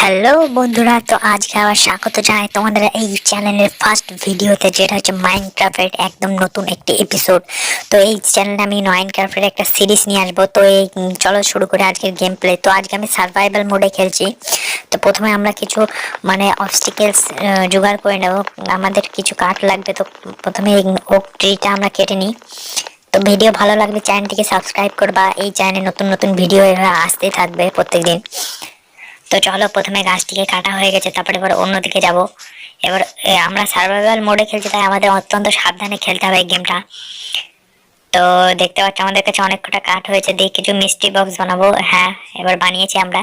Hello বন্ধুরা, তো আজকে আবার স্বাগত জানাই তোমাদের এই চ্যানেলের ফার্স্ট ভিডিওতে যেটা হচ্ছে মাইনক্রাফটের একদম নতুন একটি এপিসোড তো এই চ্যানেলে আমি মাইনক্রাফটের একটা সিরিজ নিয়ে আসব। তো এই চলো শুরু করে আজকের গেম প্লে তো আজকে আমি সার্ভাইভাল মোডে খেলছি। তো প্রথমে আমরা কিছু মানে অবস্টিকেলস জোগাড় করে নেব। আমাদের কিছু কাঠ লাগবে, তো প্রথমে ওক ট্রিটা আমরা কেটে নিই। তো ভিডিও ভালো লাগলে চ্যানেলটিকে সাবস্ক্রাইব করবা। এই চ্যানেলে নতুন নতুন ভিডিও আসতেই থাকবে প্রত্যেকদিন। তো চলো প্রথমে গাছটিকে কাটা হয়ে গেছে, তারপরে এবার অন্যদিকে যাব। এবার আমরা সার্ভাইভাল মোডে খেলছি, তাই আমাদের অত্যন্ত সাবধানে খেলতে হবে এই গেমটা তো দেখতে পাচ্ছি আমাদের কাছে অনেক কটা কাঠ হয়েছে, দিয়ে কিছু মিষ্টি বক্স বানাবো। হ্যাঁ এবার বানিয়েছি আমরা।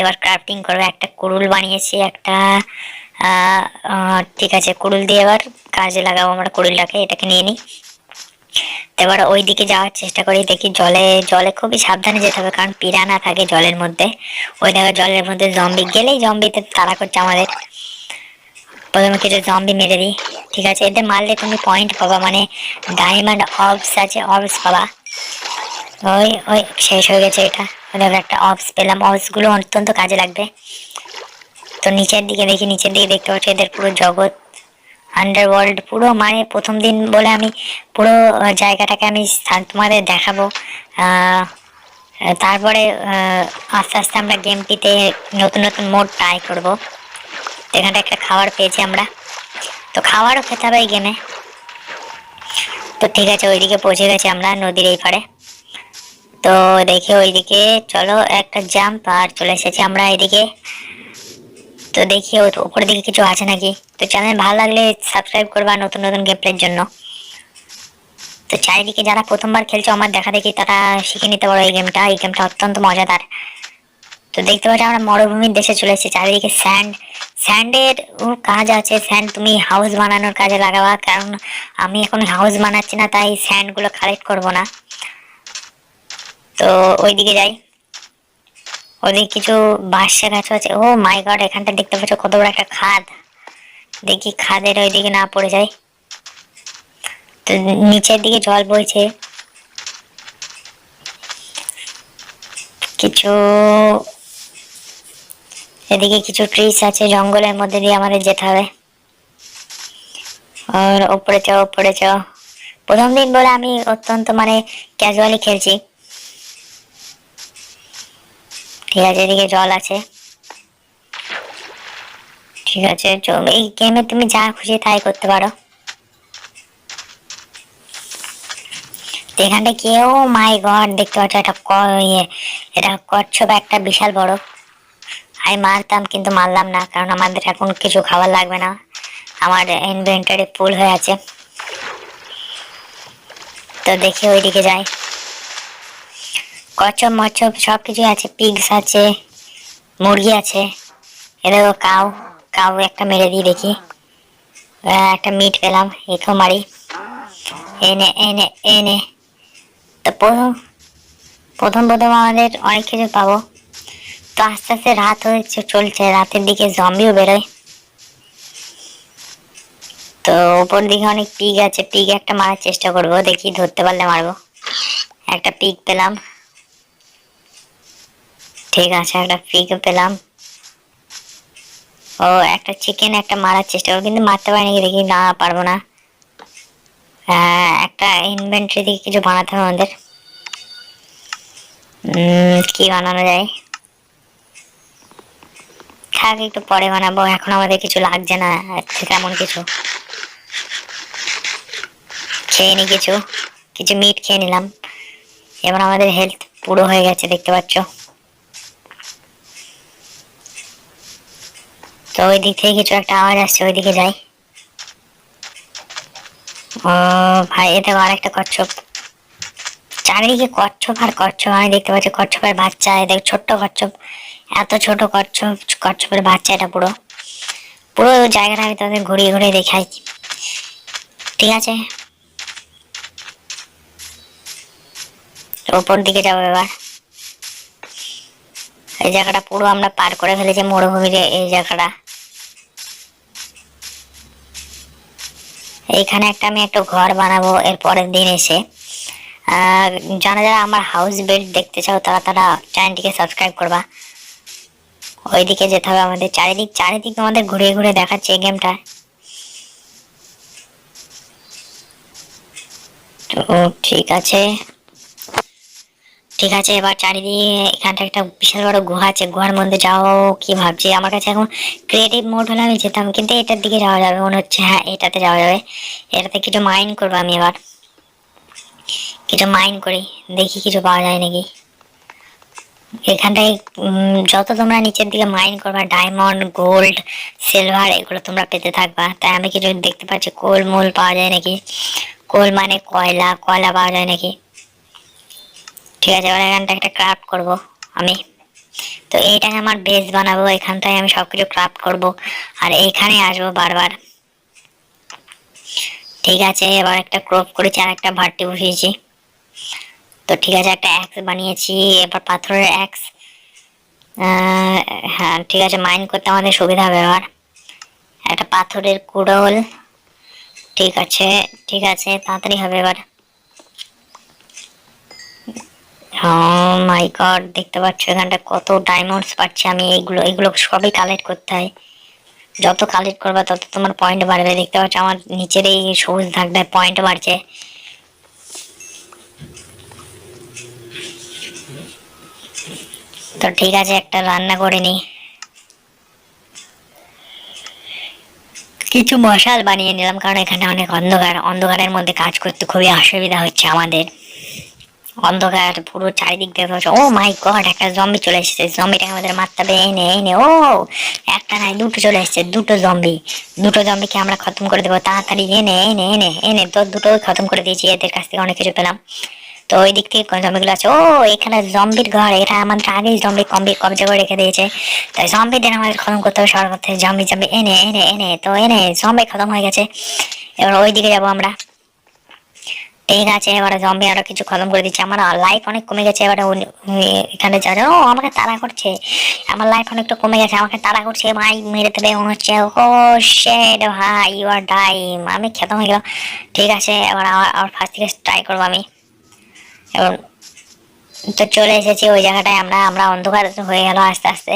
এবার ক্রাফটিং করব, একটা কুড়ুল বানিয়েছি, একটা ঠিক আছে, কুড়ুল দিয়ে এবার কাজে লাগাবো আমরা কুড়ুলটাকে, এটাকে নিয়ে নিই। এবার ওই দিকে যাওয়ার চেষ্টা করি, দেখি জলে জলে খুবই সাবধানে যেতে হবে, কারণ পিরানা থাকে জলের মধ্যে। ওই দেখো জলের মধ্যে জম্বি গেলেই জম্বিতে তাড়া করছে আমাদের। প্রথমে কিছু জম্বি মেরে দিই, ঠিক আছে? এদের মারলে তুমি পয়েন্ট পাবা মানে ডায়মন্ড অবস আছে অবস পাবা। ওই ওই, শেষ হয়ে গেছে এটা। ওই দেখো একটা অবস পেলাম। অবসগুলো অত্যন্ত কাজে লাগবে। তো নিচের দিকে দেখি, নিচের দিকে দেখতে পাচ্ছি এদের পুরো জগৎ। আন্ডারওয়ার্ল্ড পুরো মানে প্রথম দিন বলে আমি পুরো জায়গাটাকে আমি তোমাদের দেখাবো। তারপরে আস্তে আস্তে আমরা গেমটিতে নতুন নতুন মোড ট্রাই করব। এখানটা একটা খাবার পেয়েছি আমরা। তো খাবারও খেতে হবে এই গেমে তো ঠিক আছে, ওইদিকে পৌঁছে গেছি আমরা নদীর এই পারে তো দেখি ওইদিকে, চলো একটা জাম্প আর চলে এসেছি আমরা এদিকে। তো দেখি ওর উপরের দিকে কিছু আছে নাকি? তো চ্যানেল ভালো লাগলে সাবস্ক্রাইব করবা নতুন নতুন গেমপ্লের জন্য। তো চারিদিকে যারা প্রথমবার খেলছো, আমার দেখা দেখি তারা শিখে নিতে পারো এই গেমটা এই গেমটা অত্যন্ত মজাদার। তো দেখতে পাচ্ছি আমরা মরুভূমির দেশে চলে এসেছি। চারিদিকে স্যান্ড স্যান্ডের কাজ আছে। স্যান্ড তুমি হাউস বানানোর কাজে লাগাবা। কারণ আমি এখন হাউস বানাচ্ছি না, তাই স্যান্ডগুলো কালেক্ট করব না। তো ওইদিকে যাই। ওদিকে কিছু বাঁশের গাছ আছে। ও মাই গড এখানটা দেখতে পাচ্ছ কত বড় একটা খাদ। দেখি খাদের ওইদিকে না পড়ে যায়। তো নিচের দিকে জল বইছে। কিছু এদিকে কিছু ট্রিস আছে, জঙ্গলের মধ্যে দিয়ে আমাদের যেতে হবে। আর ওপরে চাও ওপরে চাও প্রথম দিন বলে আমি অত্যন্ত মানে ক্যাজুয়ালি খেলছি। ঠিক আছে, এদিকে জল আছে। ঠিক আছে এই গেমে তুমি যা খুশি তাই করতে পারো। এখানটা কেউ মাই গড দেখতে পাচ্ছ এটা ইয়ে এটা কচ্ছপ একটা বিশাল বড়। আমি মারতাম কিন্তু মারলাম না, কারণ আমাদের এখন কিছু খাবার লাগবে না। আমার ইনভেন্টারি ফুল হয়ে আছে। তো দেখি ওইদিকে যাই। কচ্ছপ মচ্ছপ সব কিছু আছে পিগস আছে, মুরগি আছে। এদেরও কাউ কাউ একটা মেরে দিই দেখি। একটা মিট পেলাম, একেও মারি। এনে এনে এনে। তো প্রথম প্রথম প্রথম আমাদের অনেক কিছু পাবো। তো আস্তে আস্তে রাত হয়েছে চলছে, রাতের দিকে জম্বিও বেরোয়। তো উপর দিকে অনেক পিগ আছে পিগ একটা মারার চেষ্টা করব, দেখি ধরতে পারলে মারবো। একটা পিগ পেলাম। ঠিক আছে একটা পিগ পেলাম। ও একটা চিকেন একটা মারার চেষ্টা। করব কিন্তু মারতে পারি নাকি দেখি না পারব না। আহ, একটা ইনভেন্টরি দিকে কিছু বানাতে হবে আমাদের। কি বানানো যায়? থাক একটু পরে বানাবো। এখন আমাদের কিছু লাগছে না তেমন কিছু। খেয়ে নি কিছু। কিছু মিট খেয়ে নিলাম। এবার আমাদের হেলথ পুরো হয়ে গেছে দেখতে পাচ্ছ। তো ওই দিক থেকে কিছু একটা আওয়াজ আসছে, ওইদিকে যাই। ও ভাই এতে আর একটা কচ্ছপ। চারিদিকে কচ্ছপ আর কচ্ছপ, আমি দেখতে পাচ্ছি কচ্ছপের বাচ্চা এদের ছোট্ট কচ্ছপ। এত ছোট কচ্ছপ, কচ্ছপের বাচ্চা এটা পুরো। পুরো জায়গাটা আমি তাদের ঘুরিয়ে ঘুরিয়ে দেখাই। ঠিক আছে? তো উপর দিকে যাব এবার। এই জায়গাটা পুরো আমরা পার করে ফেলেছি মরুভূমির এ- এই জায়গাটা। এইখানে একটা আমি একটা ঘর বানাবো এর পরের দিন এসে। যারা যারা আমার হাউস বিল্ড দেখতে চাও, তারা তারা চ্যানেলটিকে সাবস্ক্রাইব করবা। ওইদিকে যেতে হবে আমাদের চারিদিক চারিদিক আমাদের ঘুরে ঘুরে দেখাচ্ছে এই গেমটা তো ঠিক আছে। ঠিক আছে, এবার চারিদিকে এখানটা একটা বিশাল বড় গুহা আছে, গুহার মধ্যে যাও, কি ভাবছি? আমার কাছে এখন ক্রিয়েটিভ মোড হলে আমি যেতাম, কিন্তু এটার দিকে যাওয়া যাবে, মনে হচ্ছে হ্যাঁ এটাতে যাওয়া যাবে। এটাতে কিছু মাইন্ড করব আমি এবার। কিছু মাইন করি, দেখি কিছু পাওয়া যায় নাকি। এখানটায় যত তোমরা নিচের দিকে মাইন করবা ডায়মন্ড গোল্ড সিলভার এগুলো তোমরা পেতে থাকবা। তাই আমি কিছু দেখতে পাচ্ছি কোল মোল পাওয়া যায় নাকি? কোল মানে কয়লা কয়লা পাওয়া যায় নাকি? ঠিক আছে, এবার এখানটা একটা ক্রাফট করব আমি। তো এইটাকে আমার বেস বানাবো, এখানটায় আমি সব কিছু ক্রাফট করব আর এইখানে আসব বারবার। ঠিক আছে, এবার একটা ক্রপ করেছি আর একটা ভার্টি বসিয়েছি। তো ঠিক আছে, একটা অ্যাক্স বানিয়েছি, এবার পাথরের অ্যাক্স হ্যাঁ ঠিক আছে মাইন করতে আমাদের সুবিধা হবে এবার। একটা পাথরের কুড়োল, ঠিক আছে ঠিক আছে, তাড়াতাড়ি হবে এবার। মাই গড দেখতে পাচ্ছ এখানটা কত ডায়মন্ডস পাচ্ছি আমি, এইগুলো এগুলো সবই কালেক্ট করতে হয়। যত কালেক্ট করবে, তত তোমার পয়েন্ট বাড়বে, দেখতে পাচ্ছ, আমার নিচের এই সবুজ দাগটায় পয়েন্ট বাড়ছে। তো ঠিক আছে, একটা রান্না করে নি কিছু মশাল বানিয়ে নিলাম, কারণ এখানে অনেক অন্ধকার, অন্ধকারের মধ্যে কাজ করতে খুবই অসুবিধা হচ্ছে আমাদের। অন্ধকার, পুরো চারিদিক দেখতে ও মাই গড একটা জম্বি চলে এসেছে। জম্বিটাকে আমাদের মারতে হবে এনে এনে, ও! একটা নাই, দুটো চলে এসেছে, দুটো জম্বি দুটো জম্বিকে আমরা খতম করে দেবো। তাড়াতাড়ি এনে এনে এনে এনে, তো দুটো খতম করে দিয়েছি। এদের কাছ থেকে অনেক কিছু পেলাম। তো ওই দিক থেকে জম্বিগুলো আছে। ও, এখানে জম্বির ঘর। এটা আমাদের আগেই জম্বি কম্বি, কবজা করে রেখে দিয়েছে। তাই জম্বিদের আমাদের খতম করতে হবে সবার মধ্যে। জম্বি জম্বি এনে এনে এনে তো এনে জম্বি খতম হয়ে গেছে। এবার ওই দিকে যাব আমরা। ঠিক আছে এবারে জম্বি আরও কিছু খতম করে দিচ্ছে। আমার লাইফ অনেক কমে গেছে, এবারে এখানে যা ও, আমাকে তাড়া করছে। আমার লাইফ অনেকটা কমে গেছে, আমাকে তাড়া করছে, ভাই, মেরে দেবে মনে হচ্ছে। ও শেড ভাই ইউ আর ডাইম আমি খতম হয়ে গেলাম। ঠিক আছে, এবার আবার ফার্স্ট থেকে ট্রাই করব আমি। এবং তো চলে এসেছি ওই জায়গাটায়, আমরা আমরা অন্ধকার হয়ে গেল আস্তে আস্তে।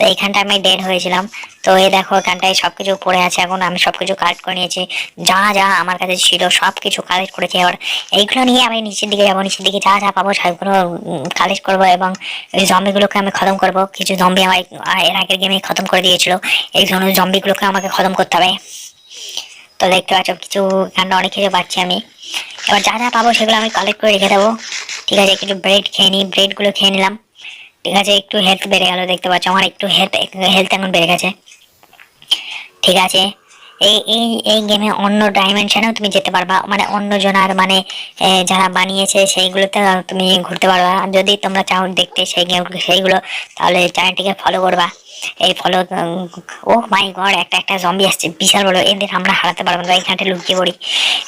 তো এইখানটা আমি ডেড হয়েছিলাম। তো এই দেখো, এখানটায় সব কিছু পড়ে আছে এখন। আমি সব কিছু কালেক্ট করে নিয়েছি। যা যা আমার কাছে ছিল সব কিছু কালেক্ট করেছি এবার। এইগুলো নিয়ে আমি নিচের দিকে যাব। নিচের দিকে যা যা পাবো, সবগুলো কালেক্ট করব এবং এই জম্বিগুলোকে আমি খতম করব। কিছু জম্বি আমার এর আগের গেমে খতম করে দিয়েছিল। এই ধরনের জম্বিগুলোকে আমাকে খতম করতে হবে। তো দেখতে পাচ্ছ, কিছু এখানটা অনেক কিছু পাচ্ছি আমি। এবার যা যা পাবো, সেগুলো আমি কালেক্ট করে রেখে দেবো। ঠিক আছে, কিছু ব্রেড খেয়ে নিই। ব্রেডগুলো খেয়ে নিলাম। ঠিক আছে, একটু হেলথ বেড়ে গেল, দেখতে পাচ্ছ, আমার একটু হেলথ হেলথ এখন বেড়ে গেছে। ঠিক আছে এই এই এই গেমে অন্য ডাইমেনশনেও তুমি যেতে পারবা। মানে অন্য জনার মানে যারা বানিয়েছে সেইগুলোতে তুমি ঘুরতে পারবা। যদি তোমরা চাও দেখতে সেই গেম সেইগুলো, তাহলে চ্যানেলটিকে ফলো করবা। এই ফলো ও মাই গড একটা একটা জম্বি আসছে, বিশাল বড়। এদের আমরা হারাতে পারব না এখানটায় লুকিয়ে পড়ি।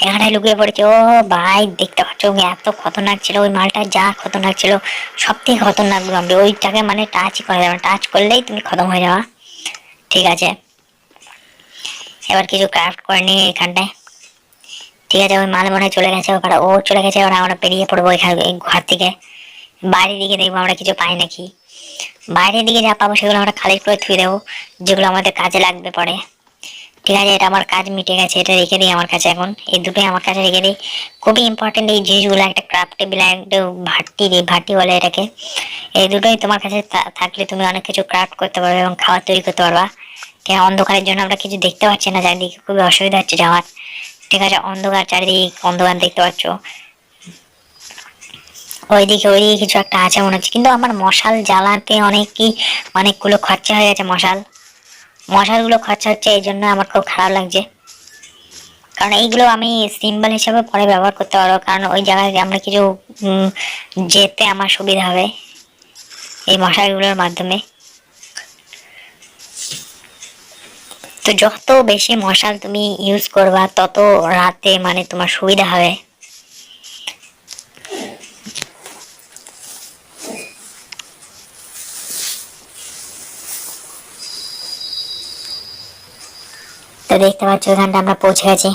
এখানটায় লুকিয়ে পড়েছে ও ভাই, দেখতে পাচ্ছ এত খতরনাক ছিল, ওই মালটা যা খতরনাক ছিল সব থেকে খতরনাক জম্বি ওইটাকে মানে টাচই করা যাবে টাচ করলেই তুমি খতম হয়ে যাওয়া ঠিক আছে। এবার কিছু ক্রাফট করে নিই এখানটায়। ঠিক আছে ওই মাল মনে চলে গেছে ওখানে। ও চলে গেছে, এবার আমরা পেরিয়ে পড়ব এখানে ঘর থেকে। বাইরের দিকে দেখব আমরা কিছু পাই নাকি। বাইরের দিকে যা পাবো সেগুলো আমরা কালেক্ট করে থুয়ে দেবো, যেগুলো আমাদের কাজে লাগবে পরে। ঠিক আছে, এটা আমার কাজ মিটে গেছে, এটা রেখে দিই আমার কাছে এখন। এই দুটোই আমার কাছে রেখে দিই। খুবই ইম্পর্টেন্ট এই জিনিসগুলো, একটা ক্রাফট টেবিল একটা ভাটি দিই ভাটি বলে এটাকে। এই দুটোই তোমার কাছে থাকলে তুমি অনেক কিছু ক্রাফট করতে পারবে এবং খাবার তৈরি করতে পারবা। অন্ধকারের জন্য আমরা কিছু দেখতে পাচ্ছি না? চারিদিকে খুবই অসুবিধা হচ্ছে যাওয়ার। ঠিক আছে, অন্ধকার চারিদিকে অন্ধকার দেখতে পাচ্ছ। ওইদিকে ওইদিকে কিছু একটা আছে মনে হচ্ছে। কিন্তু আমার মশাল জ্বালাতে অনেকই অনেকগুলো খরচা হয়ে গেছে মশাল। মশালগুলো খরচা হচ্ছে এই জন্য আমার খুব খারাপ লাগছে। কারণ এইগুলো আমি সিম্বল হিসেবে পরে ব্যবহার করতে পারব। কারণ ওই জায়গায় আমরা কিছু যেতে আমার সুবিধা হবে এই মশালগুলোর মাধ্যমে। তো যত বেশি মশাল তুমি ইউজ করবা, তত রাতে মানে তোমার সুবিধা হবে। তো দেখতে পাচ্ছ ওখানটা আমরা পৌঁছে গেছি।